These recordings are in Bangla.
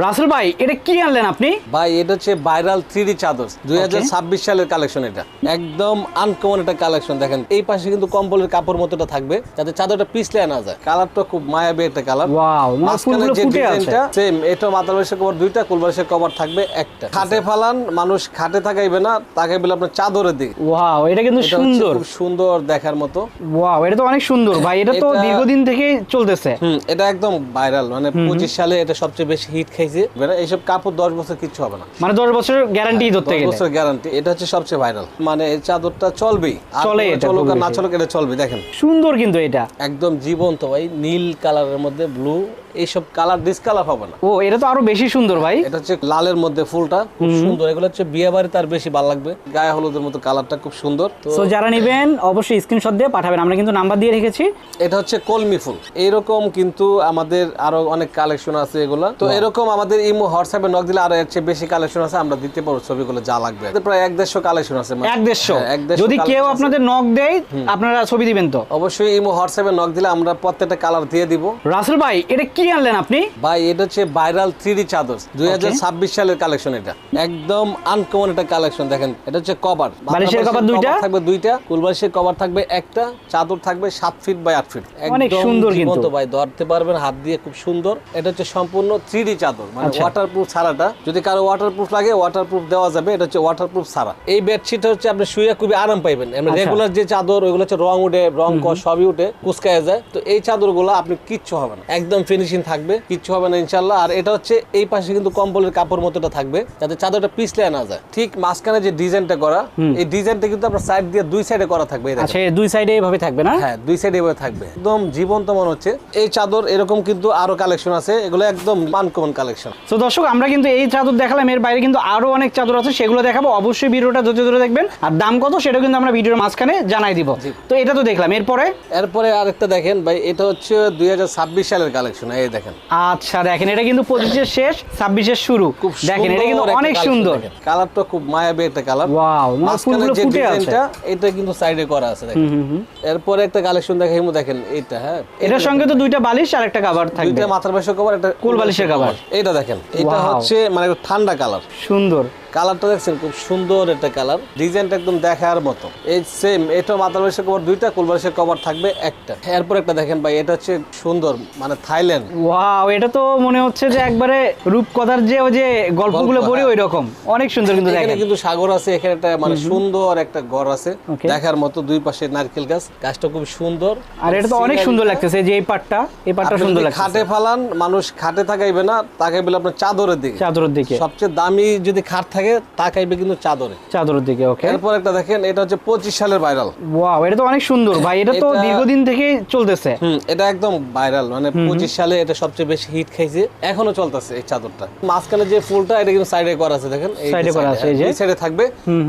রাসেল ভাই এটা কি আনলেন আপনি? ভাই এটা হচ্ছে ভাইরাল থ্রি চাদর। দুই সালের কালেকশন এটা। একদম আনকমন একটা কালেকশন দেখেন। এই পাশে কিন্তু কম্বলের কাপড় মতোটা থাকবে যাতে চাদরটা পিছলে আনা যায়। কালারটা খুব মায়াবী একটা কালার ওয়াও মানে সেম এটা মাথার বালিশের কভার দুইটা কভার থাকবে একটা। খাটে ফালান মানুষ খাটে তাকাইবে না তাকাইবে আপনার চাদরের দিকে। ওয়াও এটা কিন্তু সুন্দর। খুব সুন্দর দেখার মতো। ওয়াও এটা তো অনেক সুন্দর। ভাই এটা তো দীর্ঘদিন থেকে চলতেছে। হুম এটা একদম ভাইরাল মানে পঁচিশ সালে এটা সবচেয়ে বেশি হিট খাইছে মানে এইসব কাপড় দশ বছর কিচ্ছু হবে না। মানে দশ বছর গ্যারান্টি ধরতে গেলে। বছর গ্যারান্টি এটা হচ্ছে সবচেয়ে ভাইরাল মানে এই চাদরটা চলবেই। চলে চলুক আর না। চলুক এটা চলবে দেখেন। সুন্দর কিন্তু এটা। একদম জীবন্ত ভাই নীল কালারের মধ্যে ব্লু এইসব কালার ডিসকালার হবে না। ও এটা তো আরও বেশি সুন্দর ভাই। এটা হচ্ছে লালের মধ্যে ফুলটা খুব সুন্দর। এগুলো হচ্ছে বিয়ে বাড়িতে আর বেশি ভালো লাগবে। গায়ে হলুদের মতো কালারটা খুব সুন্দর। তো যারা নেবেন অবশ্যই স্ক্রিনশট দিয়ে পাঠাবেন। আমরা কিন্তু নাম্বার দিয়ে রেখেছি। এটা হচ্ছে কলমি ফুল। এইরকম কিন্তু আমাদের আরও অনেক কালেকশন আছে এগুলা। তো এরকম আমাদের ইমো হোয়াটসঅ্যাপে নক দিলে আরও এর চেয়ে বেশি কালেকশন আছে আমরা দিতে পারব ছবিগুলো যা লাগবে। প্রায় এক দেড়শো কালেকশন আছে এক দেড়শো? হ্যাঁ, যদি কেউ আপনাদের নক দেয় আপনারা ছবি দিবেন তো? অবশ্যই ইমো হোয়াটসঅ্যাপে নক দিলে আমরা প্রত্যেকটা কালার দিয়ে দিব। রাসেল ভাই এটা কি আনলেন আপনি? ভাই এটা হচ্ছে ভাইরাল থ্রি চাদর দুই হাজার ছাব্বিশ সালের কালেকশন এটা। একদম আনকমন একটা কালেকশন দেখেন এটা হচ্ছে কভার বালিশের cover দুইটা? থাকবে দুইটা কুলবালিশের কভার থাকবে একটা চাদর থাকবে সাত ফিট বাই আট ফিট অনেক সুন্দর কিন্তু। ভাই ধরতে পারবেন হাত দিয়ে খুব সুন্দর। এটা হচ্ছে সম্পূর্ণ থ্রি চাদর মানে আচ্ছা। ওয়াটারপ্রুফ ছাড়াটা। যদি কারও ওয়াটারপ্রুফ লাগে ওয়াটারপ্রুফ দেওয়া যাবে এটা হচ্ছে ওয়াটারপ্রুফ ছাড়া। এই বেডশিট হচ্ছে আপনি শুয়ে খুবই আরাম পাইবেন। আচ্ছা। রেগুলার যে চাদর ওইগুলো হচ্ছে রং উঠে রং সবই উঠে কুচকায় যায়। তো এই চাদরগুলো আপনি কিচ্ছু হবে না। একদম ফিনিশিং থাকবে কিচ্ছু হবে না ইনশাল্লাহ আর এটা হচ্ছে এই পাশে কিন্তু কম্বলের কাপড় মতোটা থাকবে যাতে চাদরটা পিছলে না যায়। ঠিক মাঝখানে যে ডিজাইনটা করা এই ডিজাইনটা কিন্তু আপনার সাইড দিয়ে দুই সাইডে করা থাকবে আচ্ছা দুই সাইডে এইভাবে থাকবে না? হ্যাঁ দুই সাইডে এভাবে থাকবে। একদম জীবন্ত মনে হচ্ছে। এই চাদর এরকম কিন্তু আরও কালেকশন আছে এগুলো একদম মানকমন কালেকশন। তো দর্শক আমরা কিন্তু এই চাদর দেখালাম এর বাইরে কিন্তু আরও অনেক চাদর আছে সেগুলো দেখাবো। অবশ্যই ভিডিওটা ধৈর্য ধরে দেখবেন। আর দাম কত সেটা কিন্তু আমরা ভিডিওর মাঝখানে জানাই দিব। তো এটা তো দেখলাম এরপরে? এরপরে আরেকটা দেখেন ভাই এটা হচ্ছে দুই হাজার ছাব্বিশ সালের কালেকশন এই দেখেন। আচ্ছা দেখেন এটা কিন্তু পঁচিশের শেষ ছাব্বিশের শুরু। দেখেন এটা কিন্তু অনেক সুন্দর। কালারটা খুব মায়াবী একটা কালার ওয়াও মানে ফুলগুলো যে ফুটে আছে। ডিজাইনটা এটা কিন্তু সাইডে করা আছে দেখেন। এরপরে একটা কালেকশন দেখে হিমু দেখেন এইটা হ্যাঁ? এটার সঙ্গে তো দুইটা বালিশ আর একটা কাভার থাকবে। দুইটা মাথার বাসা কভার একটা কোল বালিশের cover। এটা দেখেন এটা হচ্ছে মানে ঠান্ডা কালার সুন্দর। কালারটা দেখছেন খুব সুন্দর একটা কালার। ডিজাইনটা একদম দেখার মতো। এই সেম এটা মাথার বালিশের কভার দুইটা কোল বালিশের কভার থাকবে একটা। এরপর একটা দেখেন ভাই এটা হচ্ছে সুন্দর মানে থাইল্যান্ড। ওয়াও এটা তো মনে হচ্ছে যে একবারে রূপকথার যে ওই যে গল্পগুলো গল্প, পড়ি হ্যাঁ। ওই রকম অনেক সুন্দর কিন্তু এখানে কিন্তু সাগর আছে এখানে একটা মানে সুন্দর একটা ঘর আছে। দেখার মতো দুই পাশে নারকেল গাছ। গাছটা খুব সুন্দর। আর এটা তো অনেক সুন্দর লাগতেছে যে এই পাটটা এই পাটটা সুন্দর লাগছে খাটে ফালান মানুষ খাটে থাকাইবে না তাকাইবে আপনার চাদরের দিকে। চাদরের দিকে। সবচেয়ে দামি যদি খাট থাকে তাকাইবে কিন্তু চাদরে। চাদরের দিকে ওকে এরপর একটা দেখেন এটা হচ্ছে পঁচিশ সালের ভাইরাল। ওয়াও এটা তো অনেক সুন্দর। ভাই এটা তো দীর্ঘদিন থেকে চলতেছে। হুম এটা একদম ভাইরাল। মানে পঁচিশ সালে এটা সবচেয়ে বেশি হিট খাইছে। এখনও চলতেছে এই চাদরটা। মাঝখানে যে ফুলটা এটা কিন্তু সাইডে করা আছে দেখেন। এই Side করা আছে, এই যে। সাইডে থাকবে।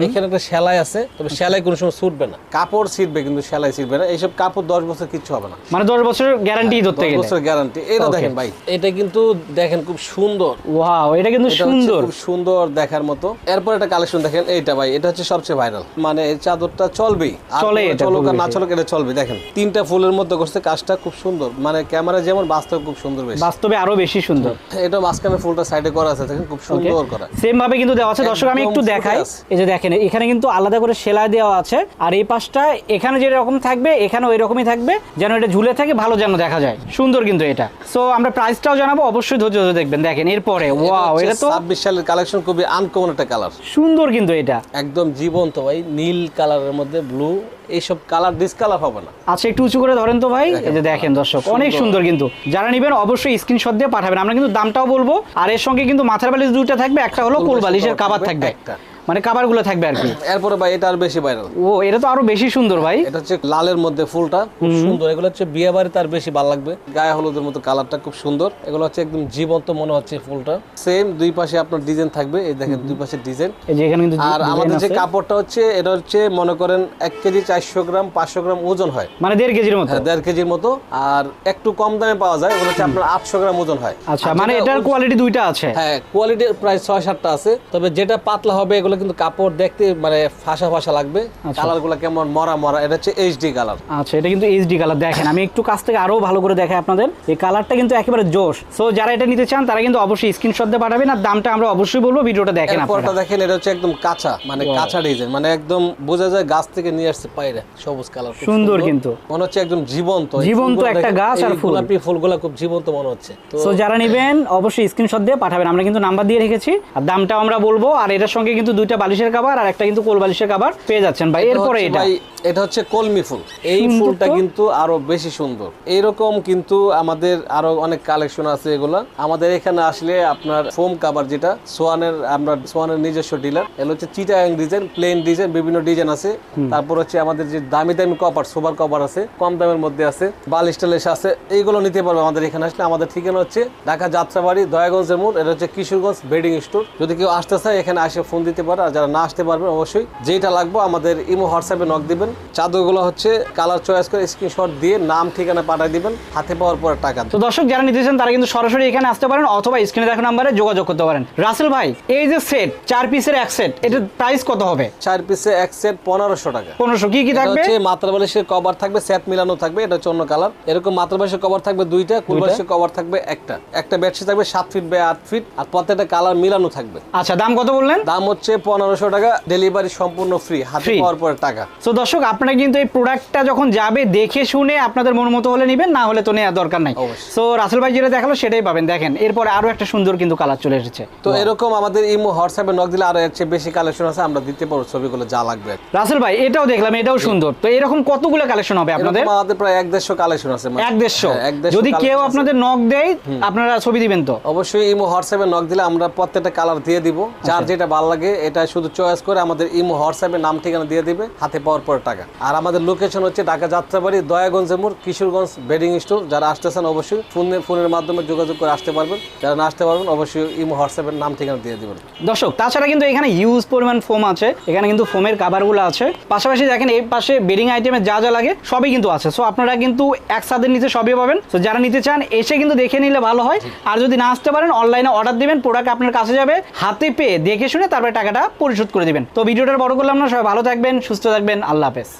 এখানে একটা সেলাই আছে। তবে সেলাই কোনো সময় ছুটবে না। কাপড় ছিটবে কিন্তু সেলাই ছিটবে না। এইসব কাপড় দশ বছর কিচ্ছু হবে না। মানে দশ বছর গ্যারান্টি ধরতে গেলে। বছর গ্যারান্টি এটা দেখেন ভাই। এটা কিন্তু দেখেন খুব সুন্দর। ওয়াও এটা কিন্তু সুন্দর। খুব সুন্দর দেখার মতো এরপর একটা কালেকশন দেখেন এইটা ভাই এটা হচ্ছে সবচেয়ে ভাইরাল মানে এই চাদরটা চলবেই। চলে চলুক আর না। চলুক এটা চলবে দেখেন তিনটা ফুলের মধ্যে করছে কাজটা খুব সুন্দর। মানে ক্যামেরা যেমন বাস্তব খুব সুন্দর বেশি। বাস্তবে আরও বেশি সুন্দর। এটা মাঝখানে ফুলটা সাইডে করা আছে দেখেন খুব সুন্দর করা। সেম ভাবে কিন্তু দেওয়া আছে। দর্শক আমি একটু দেখাই। এই যে দেখেন এখানে কিন্তু আলাদা করে সেলাই দেওয়া আছে। আর এই পাশটা এখানে যে রকম থাকবে এখানে ওই রকমই থাকবে। যেন এটা ঝুলে থাকে ভালো যেন দেখা যায়। সুন্দর কিন্তু এটা। সো আমরা প্রাইসটাও জানাব অবশ্যই ধৈর্য ধরে দেখবেন। দেখেন এরপরে ওয়াও এটা তো ছাব্বিশ সালের কালেকশন খুবই আনকমন একটা কালার। সুন্দর কিন্তু এটা। একদম জীবন্ত ভাই নীল কালারের মধ্যে ব্লু এইসব কালার ডিসকালার হবে না। আচ্ছা একটু উঁচু করে ধরেন তো ভাই। এই যে দেখেন দর্শক অনেক সুন্দর কিন্তু। যারা নেবেন অবশ্যই স্ক্রিনশট দিয়ে পাঠাবেন। আমরা কিন্তু দামটাও বলব। আর এর সঙ্গে কিন্তু মাথার বালিশ দুইটা থাকবে একটা হলো কোল বালিশের কাবার থাকবে। একটা। মানে কাবারগুলো থাকবে আর কি। এরপরে ভাই এটা আর বেশি ভাইরাল ও এটা তো আরও বেশি সুন্দর ভাই। এটা হচ্ছে লালের মধ্যে ফুলটা খুব সুন্দর। এগুলো হচ্ছে বিয়ে বাড়িতে আর বেশি ভালো লাগবে। গায়ে হলুদের মতো কালারটা খুব সুন্দর। এগুলো হচ্ছে একদম জীবন্ত মনে হচ্ছে ফুলটা। সেম দুই পাশে আপনার ডিজাইন থাকবে। এই দেখেন দুই পাশে ডিজাইন এই যে এখানে কিন্তু আর আমাদের যে কাপড়টা হচ্ছে এটা হচ্ছে মনে করেন এক কেজি চারশো গ্রাম পাঁচশো গ্রাম ওজন হয়। মানে দেড় কেজির মতো? হ্যাঁ, দেড় কেজির মতো। আর একটু কম দামে পাওয়া যায়। ওগুলো হচ্ছে আপনার আটশো গ্রাম ওজন হয়। আচ্ছা মানে এটার কোয়ালিটি দুইটা আছে? হ্যাঁ কোয়ালিটির প্রায় ছয় সাতটা আছে। তবে যেটা পাতলা হবে এগুলো এগুলো কিন্তু কাপড় দেখতে মানে ফাঁসা ফাঁসা লাগবে। আচ্ছা। কালারগুলো কেমন? মরা মরা। এটা হচ্ছে এইচডি কালার আচ্ছা এটা কিন্তু এইচডি কালার দেখেন। আমি একটু কাছ থেকে আরও ভালো করে দেখাই আপনাদের। এই কালারটা কিন্তু একেবারে জোশ। সো যারা এটা নিতে চান তারা কিন্তু অবশ্যই স্ক্রিনশট দিয়ে পাঠাবেন আর দামটা আমরা অবশ্যই বলব ভিডিওটা দেখেন আপনারা। দেখেন এটা হচ্ছে একদম কাঁচা মানে কাঁচা ডিজাইন মানে একদম বোঝা যায় গাছ থেকে নিয়ে আসছে পায়রা সবুজ কালার সুন্দর কিন্তু। মনে হচ্ছে একদম জীবন্ত। জীবন্ত একটা গাছ আর ফুল। গোলাপি ফুলগুলো খুব জীবন্ত মনে হচ্ছে। তো সো যারা নেবেন অবশ্যই স্ক্রিনশট দিয়ে পাঠাবেন। আমরা কিন্তু নাম্বার দিয়ে রেখেছি। আর দামটাও আমরা বলব। আর এটার সঙ্গে কিন্তু দুইটা বালিশের কাবার আর একটা কিন্তু কোল বালিশের কাবার পেয়ে যাচ্ছেন ভাই। এরপরে এটা। এটা হচ্ছে কলমি ফুল। এই ফুলটা কিন্তু আরও বেশি সুন্দর। এইরকম কিন্তু আমাদের আরও অনেক কালেকশন আছে এগুলা। আমাদের এখানে আসলে আপনার ফোম কাভার যেটা সোয়ানের আমরা সোয়ানের নিজস্ব ডিলার এগুলো হচ্ছে চিটাং ডিজাইন প্লেন ডিজাইন বিভিন্ন ডিজাইন আছে। তারপর হচ্ছে আমাদের যে দামি দামি কভার সোবার কভার আছে কম দামের মধ্যে আছে বালিশ টালিশ আছে এইগুলো নিতে পারবে আমাদের এখানে আসলে। আমাদের ঠিকানা হচ্ছে ঢাকা যাত্রাবাড়ি দয়াগঞ্জের মোড়। এটা হচ্ছে কিশোরগঞ্জ বেডিং স্টোর। যদি কেউ আসতে চায় এখানে আসে ফোন দিতে পারে। আর যারা না আসতে পারবে অবশ্যই যেটা লাগবে আমাদের ইমো হোয়াটসঅ্যাপে নক দিবেন। চাদরগুলো হচ্ছে কালার চয়েস করে স্ক্রিনশট দিয়ে নাম ঠিকানা পাঠিয়ে দিবেন হাতে পাওয়ার পরে টাকা তো দর্শক যারা নিতে চান তারা কিন্তু সরাসরি এখানে আসতে পারেন অথবা স্ক্রিনে দেখা নাম্বারে যোগাযোগ করতে পারেন। রাসেল ভাই এই যে সেট চার পিসের এক সেট এটার প্রাইস কত হবে? চার পিসে এক সেট পনেরোশো টাকা। পনেরোশো কি কি থাকবে? হচ্ছে মাত্রা বালিশের কভার থাকবে সেট মিলানো থাকবে এটা হচ্ছে অন্য কালার এরকম মাত্রা বালিশের কভার থাকবে দুইটা কুল বালিশের কভার থাকবে একটা। একটা বেডশিট থাকবে সাত ফিট বাই আট ফিট আর প্রত্যেকটা কালার মিলানো থাকবে। আচ্ছা দাম কত বললেন? দাম হচ্ছে পনেরোশো টাকা ডেলিভারি সম্পূর্ণ ফ্রি হাতে পাওয়ার পরে টাকা। সো দর্শক আপনারা কিন্তু এই প্রোডাক্টটা যখন যাবে দেখে শুনে আপনাদের মন মতো হলে নেবেন না হলে তো নেওয়ার দরকার নাই। সো রাসেল ভাই যেটা দেখাল সেটাই পাবেন। দেখেন এরপরে আরও একটা সুন্দর কিন্তু কালার চলে এসেছে। তো এরকম আমাদের ইমো হোয়াটসঅ্যাপে নক দিলে আরও এর চেয়ে বেশি কালেকশন আছে আমরা দিতে পারব ছবিগুলো যা লাগবে। রাসেল ভাই এটাও দেখলাম এটাও সুন্দর। তো এরকম কতগুলো কালেকশন হবে আপনাদের? আমাদের প্রায় এক দেড়শো কালেকশন আছে মানে- এক দেড়শো। হ্যাঁ, এক দেড়শো যদি কেউ আপনাদের নক দেয় আপনারা ছবি দিবেন তো? অবশ্যই ইমো হোয়াটসঅ্যাপে নক দিলে আমরা প্রত্যেকটা কালার দিয়ে দিব। যার আচ্ছা। যেটা ভালো লাগে এটা শুধু চয়েস করে আমাদের ইমো হোয়াটসঅ্যাপে নাম, ঠিকানা দিয়ে দিবে, হাতে পাওয়ার পর টাকা। আর আমাদের লোকেশন হচ্ছে ঢাকা যাত্রাবাড়ি দয়াগঞ্জের মোড়, কিশোরগঞ্জ বেডিং স্টোর যারা আসতেছেন অবশ্যই ফোনে ফোনের মাধ্যমে যোগাযোগ করে আসতে পারবেন। যারা না আসতে পারবেন, অবশ্যই ইমো হোয়াটসঅ্যাপের নাম, ঠিকানা দিয়ে দিবেন। দর্শক, তাছাড়া কিন্তু এখানে ইউজ পরিমাণ ফোম আছে। এখানে কিন্তু ফোমের কাভারগুলো আছে। পাশাপাশি দেখেন, এই পাশে বেডিং আইটেমের যা যা লাগে, সবই কিন্তু আছে। সো আপনারা কিন্তু একসাথে নিতে সবই পাবেন। তো যারা নিতে চান, এসে কিন্তু দেখে নিলে ভালো হয়। আর যদি না আসতে পারেন অনলাইনে অর্ডার দিবেন প্রোডাক্ট আপনার কাছে যাবে। হাতে পেয়ে দেখে শুনে তারপরে টাকাটা পরিশোধ করে দিবেন। তো ভিডিওটা বড় করলাম না, সবাই ভালো থাকবেন, সুস্থ থাকবেন, আল্লাহ হাফেজ।